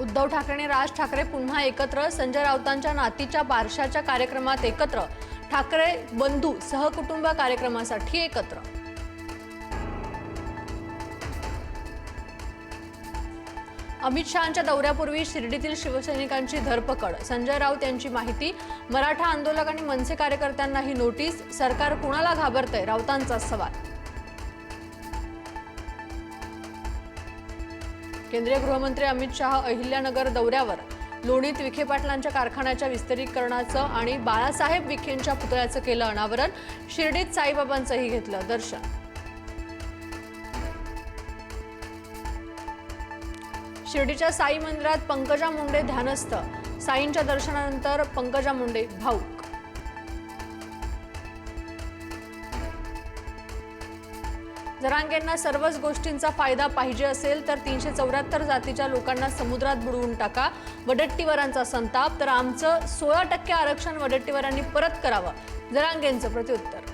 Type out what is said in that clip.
उद्धव ठाकरे आणि राज ठाकरे पुन्हा एकत्र संजय राऊतांच्या नातीच्या बारशाच्या कार्यक्रमात एकत्र ठाकरे बंधू सहकुटुंब कार्यक्रमासाठी एकत्र. अमित शहाच्या दौऱ्यापूर्वी शिर्डीतील शिवसैनिकांची धरपकड. संजय राऊत यांची माहिती मराठा आंदोलक आणि मनसे कार्यकर्त्यांना ही नोटीस सरकार कुणाला घाबरतंय? राऊतांचा सवाल. केंद्रीय गृहमंत्री अमित शहा अहिल्यानगर दौऱ्यावर. लोणीत विखे पाटलांच्या कारखान्याच्या विस्तरीकरणाचं आणि बाळासाहेब विखेंच्या पुतळ्याचं केलं अनावरण शिर्डीत साईबाबांचंही घेतलं दर्शन. शिर्डीच्या साई मंदिरात पंकजा मुंडे ध्यानस्थ. साईंच्या दर्शनानंतर पंकजा मुंडे भाऊक. जरांगेंना सर्वच गोष्टींचा फायदा पाहिजे असेल तर तीनशे चौऱ्याहत्तर जातीच्या लोकांना समुद्रात बुडवून टाका. वडट्टीवरांचा संताप तर आमचं सोळा टक्के आरक्षण वडट्टीवरांनी परत करावं. जरांगेंचं प्रत्युत्तर.